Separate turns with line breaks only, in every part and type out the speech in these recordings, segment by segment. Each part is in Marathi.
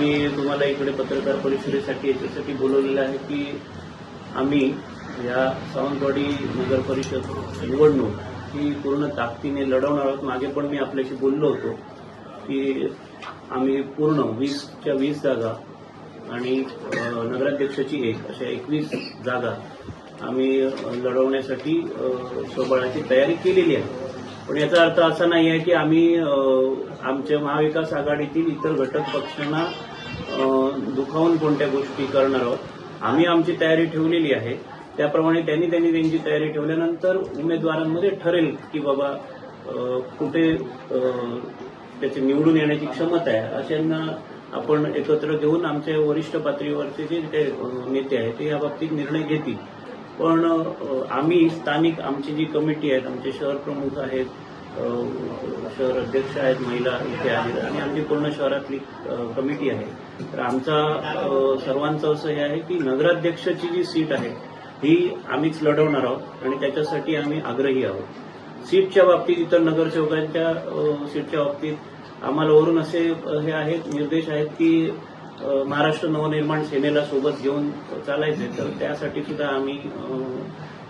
मी तुम्हाला इकडे पत्रकार परिषदेसाठी याच्यासाठी बोलवलेलं आहे की आम्ही या सावंतवाडी नगर परिषद निवडणूक ही पूर्ण ताकदीने लढवणार आहोत. मागे पण मी आपल्याशी बोललो होतो की आम्ही पूर्ण वीसच्या वीस जागा आणि नगराध्यक्षाची एक अशा एकवीस जागा आम्ही लढवण्यासाठी स्वबळाची तयारी केलेली आहे. पण याचा अर्थ असा नाही आहे की आम्ही आमच्या महाविकास आघाडीतील इतर घटक पक्षांना दुखावून कोणत्या गोष्टी करणार आहोत आम्ही आमची तयारी ठेवलेली आहे. त्याप्रमाणे त्यांनी त्यांनी त्यांची तयारी ठेवल्यानंतर उमेदवारांमध्ये ठरेल की बाबा कुठे त्याची निवडून येण्याची क्षमता आहे अशांना आपण एकत्र घेऊन आमचे वरिष्ठ पातळीवरचे जे ते नेते आहेत ते याबाबतीत निर्णय घेतील. पण आम्ही स्थानिक आमची जी कमिटी आहेत आमचे शहर प्रमुख आहेत शहर अध्यक्ष आहेत महिला इथे आहेत आणि आमची पूर्ण शहरातली कमिटी आहे. तर आमचा सर्वांचं असं हे आहे की नगराध्यक्षाची जी सीट आहे ही आम्हीच लढवणार आहोत आणि त्याच्यासाठी आम्ही आग्रही आहोत. सीटच्या बाबतीत इतर नगरसेवकांच्या सीटच्या बाबतीत आम्हाला वरून असे हे आहेत निर्देश आहेत की महाराष्ट्र नवनिर्माण सेनेला सोबत घेऊन चालायचे तर त्यासाठी सुद्धा आम्ही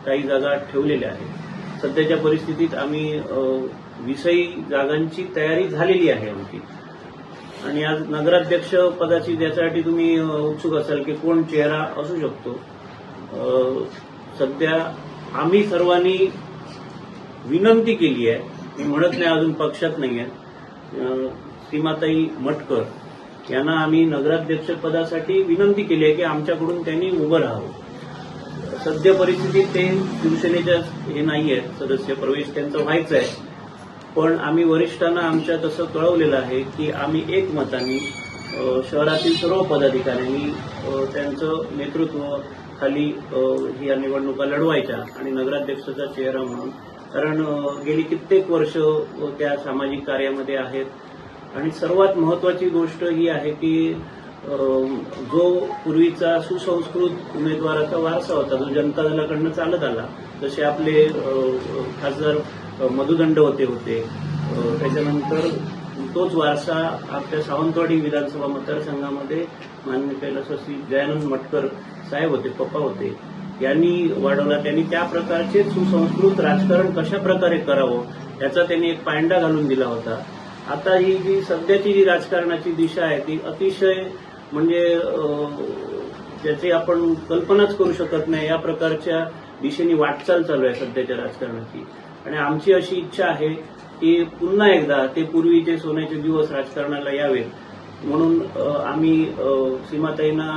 काही जागा ठेवलेल्या आहेत. सध्याच्या परिस्थितीत आम्ही विषयी जागांची तयारी झालेली आहे आमची. आणि आज नगराध्यक्ष पदाची ज्यासाठी तुम्ही उत्सुक असाल की कोण चेहरा असू शकतो. सध्या आम्ही सर्वांनी विनंती केली आहे. मी म्हणत नाही अजून पक्षात नाही आहे सीमाताई मटकर यांना आम्ही नगराध्यक्ष पदासाठी विनंती केली आहे की आमच्याकडून त्यांनी उभं राहावं. सध्या परिस्थितीत ते शिवसेनेच्या हे नाही आहेत सदस्य प्रवेश त्यांचा व्हायचा आहे. पण आम्ही वरिष्ठांना आमच्या तसं कळवलेलं आहे की आम्ही एकमताने शहरातील सर्व पदाधिकाऱ्यांनी त्यांचं नेतृत्व खाली या निवडणुका लढवायच्या आणि नगराध्यक्षाचा चेहरा म्हणून. कारण गेली कित्येक वर्ष त्या सामाजिक कार्यामध्ये आहेत. आणि सर्वात महत्वाची गोष्ट ही आहे की जो पूर्वीचा सुसंस्कृत उमेदवाराचा वारसा होता जो जनता दलाकडनं चालत आला जसे आपले खासदार मधुदंड होते होते त्याच्यानंतर तोच वारसा आपल्या सावंतवाडी विधानसभा मतदारसंघामध्ये मान्य कैलासवासी जयानंद मटकर साहेब होते पप्पा होते यांनी वाढवला. त्यांनी त्या प्रकारचे सुसंस्कृत राजकारण कशा प्रकारे करावं याचा त्यांनी एक पायंडा घालून दिला होता. आता ही जी सध्याची जी राजकारणाची दिशा आहे ती अतिशय म्हणजे ज्याची आपण कल्पनाच करू शकत नाही या प्रकारच्या दिशेने वाटचाल चालू आहे सध्याच्या राजकारणाची. आणि आमची अशी इच्छा आहे की पुन्हा एकदा ते पूर्वीचे सोन्याचे दिवस राजकारणाला यावेत म्हणून आम्ही सीमाताईंना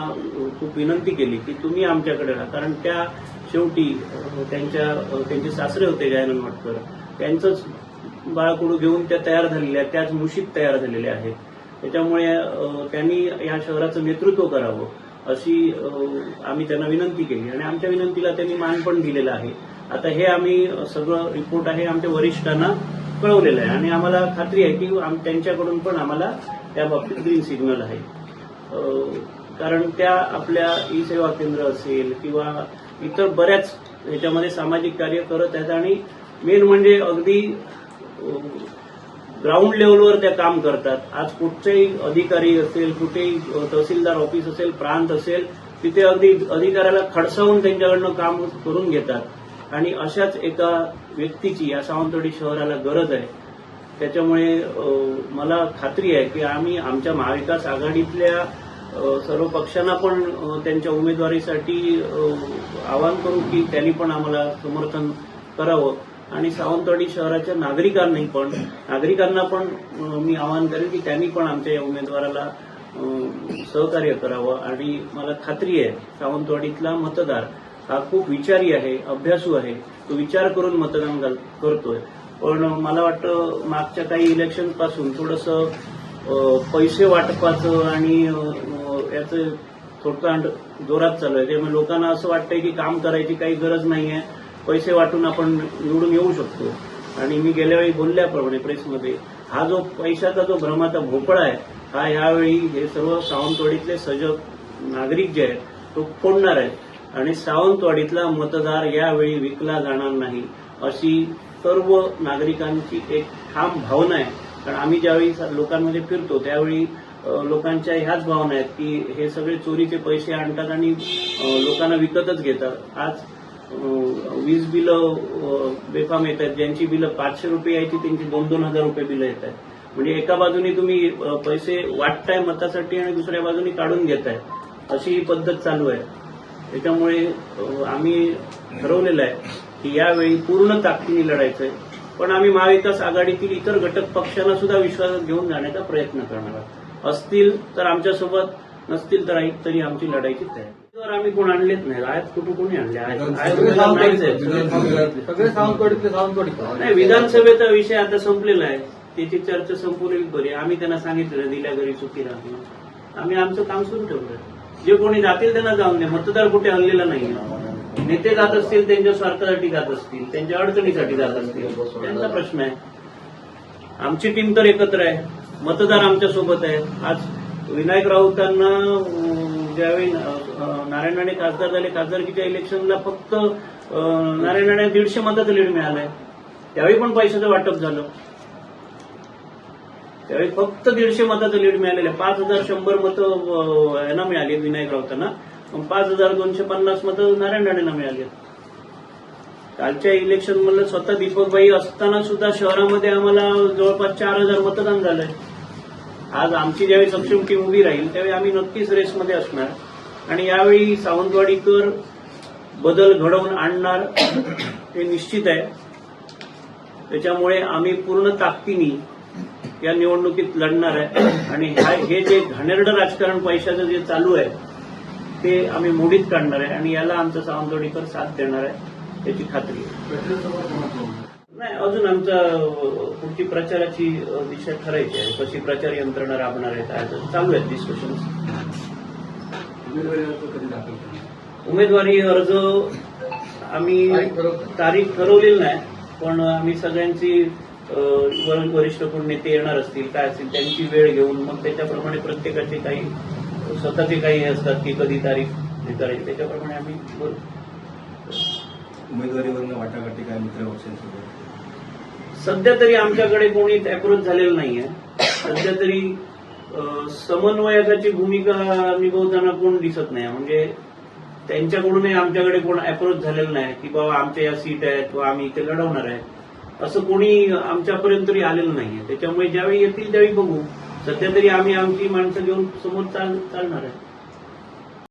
खूप विनंती केली की तुम्ही आमच्याकडे राहा. कारण त्या शेवटी त्यांच्या त्यांचे सासरे होते जयानंद मटकर. त्यांचंच बाळकडू घेऊन त्या तयार झालेल्या आहेत त्याच मुशीत तयार झालेल्या आहेत. त्याच्यामुळे त्यांनी या शहराचं नेतृत्व करावं अशी आम्ही त्यांना विनंती केली. आणि आमच्या विनंतीला त्यांनी मान पण दिलेलं आहे. आता हे आम्ही सगळं रिपोर्ट आहे आमच्या वरिष्ठांना कळवलेलं आहे. आणि आम्हाला खात्री आहे की आम- त्यांच्याकडून पण आम्हाला त्या बाबतीत ग्रीन सिग्नल आहे. कारण त्या आपल्या ई सेवा केंद्र असेल किंवा इतर बऱ्याच ह्याच्यामध्ये सामाजिक कार्य करत आहेत. आणि मेन म्हणजे अगदी ग्राउंड लेवलवर त्या काम करतात. आज कुठचेही अधिकारी असेल कुठेही तहसीलदार ऑफिस असेल प्रांत असेल तिथे अगदी अधिकाऱ्याला खडसावून त्यांच्याकडनं काम करून घेतात. आणि अशाच एका व्यक्तीची या सावंतवाडी शहराला गरज आहे. त्याच्यामुळे मला खात्री आहे की आम्ही आमच्या महाविकास आघाडीतल्या सर्व पक्षांना पण त्यांच्या उमेदवारीसाठी आवाहन करू की त्यांनी पण आम्हाला समर्थन करावं. आणि सावंतवाडी शहराच्या नागरिकांनी पण नागरिकांना पण मी आवाहन करेन की त्यांनी पण आमच्या या उमेदवाराला सहकार्य करावं. आणि मला खात्री आहे सावंतवाडीतला मतदार हा खूप विचारी आहे अभ्यासू आहे. तो विचार करून मतदान घाल- करतोय. पण मला वाटतं मागच्या काही इलेक्शनपासून थोडंसं पैसे वाटपाचं आणि याचं थोडकांड जोरात चालू आहे. त्यामुळे लोकांना असं वाटतंय की काम करायची काही गरज नाही आहे पैसे वाटून आपण निवडून येऊ शकतो. आणि मी गेल्या वेळी बोलल्याप्रमाणे प्रेसमध्ये हा जो पैशाचा जो भ्रमाचा भोपळा आहे हा यावेळी हे सर्व सावंतवाडीतले सजग नागरिक जे आहेत तो फोडणार आहे आणि सावंतवाडीतला मतदार यावेळी विकला जाणार नाही अशी सर्व नागरिकांची एक ठाम भावना आहे. कारण आम्ही ज्यावेळी स- लोकांमध्ये फिरतो त्यावेळी लोकांच्या ह्याच भावना आहेत की हे सगळे चोरीचे पैसे आणतात आणि लोकांना विकतच घेतात. आज वीज बिलं बेफाम येत आहेत ज्यांची बिलं पाचशे रुपये यायची त्यांची दोन दोन हजार रुपये बिलं येत आहेत. म्हणजे एका बाजूने तुम्ही पैसे वाटताय मतासाठी आणि दुसऱ्या बाजूने काढून घेताय. अशी ही पद्धत चालू आहे. त्याच्यामुळे आम्ही ठरवलेलं आहे की यावेळी पूर्ण ताकदीने लढायचंय. पण आम्ही महाविकास आघाडीतील इतर घटक पक्षांना सुद्धा विश्वासात घेऊन जाण्याचा प्रयत्न करणार आहोत. असतील तर आमच्यासोबत नसतील तर तरी आमची लढायची तयारी. आम्ही कोण आणलेच नाही. आयात कुठं कोणी आणले? आहेत. विधानसभेचा विषय आता संपलेला आहे. त्याची चर्चा संपवलेली बरी आम्ही त्यांना सांगितलं दिल्या घरी सुखी राहणं आम्ही आमचं काम सुरू ठेवलं. जे कोणी जातील त्यांना जाऊन दे मतदार कुठे हल्लेला नाही नेते जात असतील त्यांच्या स्वार्थासाठी जात असतील त्यांच्या अडचणीसाठी जात असतील. त्यांचा प्रश्न आहे. आमची टीम तर एकत्र आहे. मतदार आमच्यासोबत आहे. आज विनायक राऊतांना ज्यावेळी नारायण राणे खासदार झाले खासदारकीच्या इलेक्शनला फक्त नारायण राणे दीडशे मताचं लीड मिळालंय. त्यावेळी पण पैशाचं वाटप झालं. त्यावेळी फक्त दीडशे मताचं लीड मिळालेलं आहे. पाच हजार शंभर मतं यांना मिळाली विनायक राऊतांना. पण पाच हजार दोनशे पन्नास मतं नारायण राणेंना मिळाली कालच्या इलेक्शन मधलं स्वतः दीपकबाई असताना सुद्धा शहरामध्ये आम्हाला जवळपास चार हजार मतदान झालंय. आज आमची ज्यावेळी सक्षम टीम उभी राहील त्यावेळी आम्ही नक्कीच रेसमध्ये असणार. आणि यावेळी सावंतवाडीकर बदल घडवून आणणार हे निश्चित आहे. त्याच्यामुळे आम्ही पूर्ण ताकदीने या निवडणुकीत लढणार आहे. आणि हे जे घाणेरडं राजकारण पैशाचं जे चालू आहे ते आम्ही मोडीत काढणार आहे. आणि याला आमचा सावंतवाडीकर साथ देणार आहे त्याची खात्री आहे. नाही अजून आमचा पुढची प्रचाराची दिशा ठरायची आहे. कशी प्रचार यंत्रणा राबणार आहे काय चालू आहेत डिस्कशन
उमेदवारी अर्ज
आम्ही
तारीख
ठरवलेली नाही पण आम्ही सगळ्यांची वरिष्ठ कोण नेते येणार असतील काय असतील त्यांची वेळ घेऊन मग त्याच्याप्रमाणे प्रत्येकाचे काही स्वतःचे काही असतात की कधी तारीख हे करायची त्याच्याप्रमाणे आम्ही बोलू
उमेदवारीवरनं वाटाघाटी काय मित्र पक्षांसोबत?
सध्या तरी आमच्याकडे कोणी अप्रोच झालेलं नाहीये. सध्या तरी समन्वयकाची भूमिका निभवताना कोण दिसत नाही. म्हणजे त्यांच्याकडूनही आमच्याकडे कोण अप्रोच झालेलं नाही की बाबा आमच्या या सीट आहेत किंवा आम्ही इथे लढवणार आहे. असं कोणी आमच्यापर्यंत तरी आलेलं नाहीये. त्याच्यामुळे ज्यावेळी येतील त्यावेळी बघू. सध्या तरी आम्ही आमची माणसं घेऊन समोर चाल चालणार आहे.